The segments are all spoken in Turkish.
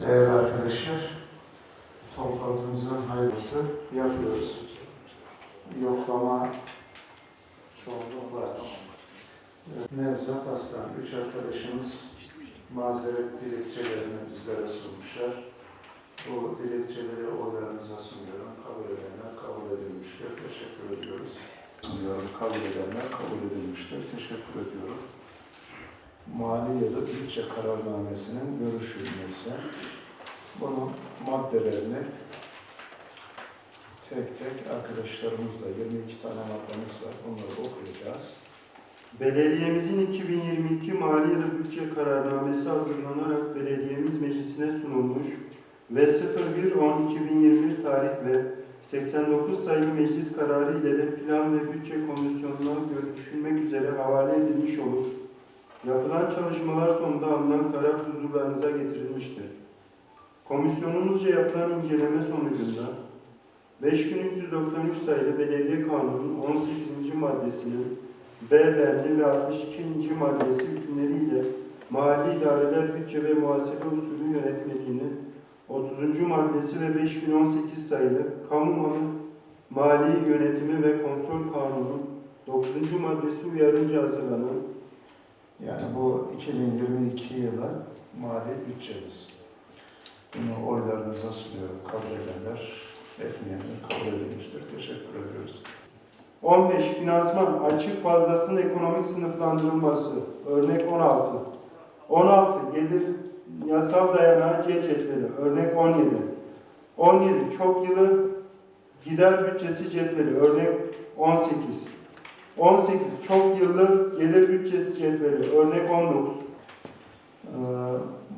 Değerli arkadaşlar, toplantımızın hayırlısı yapıyoruz. Yoklama çoğunluk var. Nevzat Aslan, üç arkadaşımız mazeret dilekçelerini bizlere sunmuşlar. Bu dilekçeleri odalarınıza sunuyorum. Kabul edenler kabul edilmiştir. Teşekkür ediyoruz. Sunuyorum. Kabul edenler kabul edilmiştir. Teşekkür ediyorum. Mali yılı bütçe kararnamesinin görüşülmesi. Bunun maddelerini tek tek arkadaşlarımızla 22 tane maddemiz var. Bunları okuyacağız. Belediyemizin 2022 mali yılı bütçe kararnamesi hazırlanarak belediyemiz meclisine sunulmuş ve 01.10.2021 tarih ve 89 sayılı meclis kararı ile de plan ve bütçe komisyonuna görüşülmek üzere havale edilmiş olup yapılan çalışmalar sonunda alınan karar huzurlarınıza getirilmiştir. Komisyonumuzca yapılan inceleme sonucunda 5393 sayılı Belediye Kanunu'nun 18. maddesinin B bendi ve 62. maddesi hükümleriyle Mali İdareler Bütçe ve Muhasebe Usulü Yönetmeliğini 30. maddesi ve 5018 sayılı Kamu Malı Mali Yönetimi ve Kontrol Kanunu 9. maddesi uyarınca hazırlanan Yani bu 2022 yılı mali bütçemiz. Bunu oylarınıza sunuyorum. Kabul edenler, etmeyenler kabul edilmiştir. Teşekkür ediyoruz. 15 finansman açık fazlasının ekonomik sınıflandırılması. Örnek 16. 16 gelir yasal dayanağı C cetveli. Örnek 17. 17 çok yılı gider bütçesi cetveli. Örnek 18. 18 çok yıllık gelir bütçesi cetveli. Örnek 19. Ee,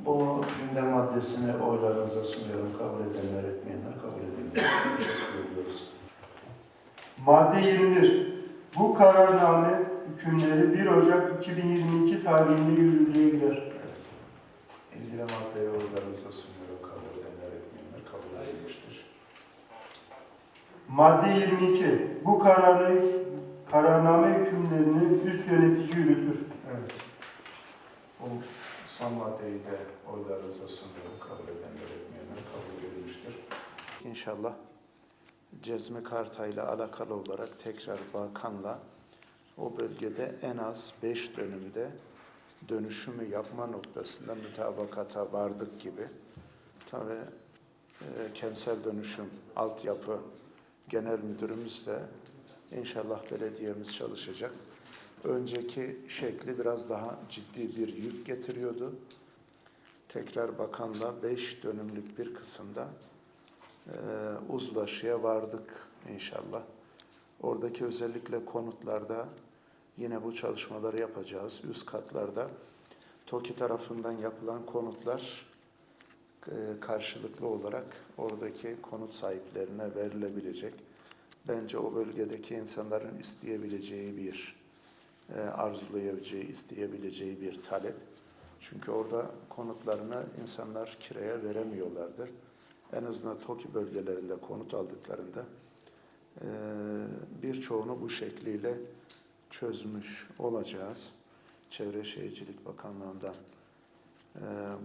bu gündem maddesini oylarınıza sunuyorum. Kabul edenler, etmeyenler kabul edilmiştir. Teşekkür ediyoruz. Madde 21. Bu kararname hükümleri 1 Ocak 2022 tarihinde yürürlüğe girer. İlgili maddeyi oylarınıza sunuyorum. Kabul edenler, etmeyenler kabul edilmiştir. Madde 22. Bu kararı, kararname hükümlerini üst yönetici yürütür. Evet. Bu son maddeyi de oylarınıza sunuyorum. Kabul edenler, etmeyenler kabul edilmiştir. İnşallah Cezmi Karta ile alakalı olarak tekrar bakanla o bölgede en az 5 dönümde dönüşümü yapma noktasında mütabakata vardık gibi. Tabii e, kentsel dönüşüm, altyapı genel müdürümüz de inşallah belediyemiz çalışacak. Önceki şekli biraz daha ciddi bir yük getiriyordu. Tekrar bakanla 5 dönümlük bir kısımda e, uzlaşıya vardık inşallah. Oradaki özellikle konutlarda yine bu çalışmaları yapacağız. Üst katlarda TOKİ tarafından yapılan konutlar e, karşılıklı olarak oradaki konut sahiplerine verilebilecek. Bence o bölgedeki insanların isteyebileceği bir, e, arzulayabileceği, isteyebileceği bir talep. Çünkü orada konutlarını insanlar kiraya veremiyorlardı. En azından TOKİ bölgelerinde konut aldıklarında e, birçoğunu bu şekliyle çözmüş olacağız. Çevre Şehircilik Bakanlığı'ndan e,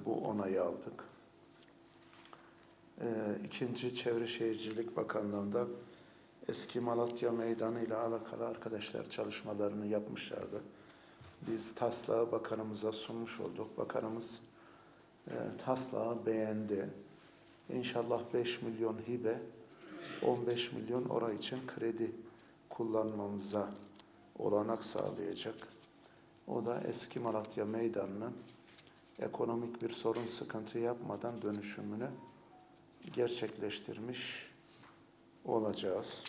bu onayı aldık. İkinci Çevre Şehircilik Bakanlığı'nda eski Malatya Meydanı ile alakalı arkadaşlar çalışmalarını yapmışlardı. Biz taslağı bakanımıza sunmuş olduk. Bakanımız e, taslağı beğendi. İnşallah 5 milyon hibe, 15 milyon ora için kredi kullanmamıza olanak sağlayacak. O da eski Malatya Meydanı'nın ekonomik bir sorun sıkıntı yapmadan dönüşümünü gerçekleştirmiş olacağız.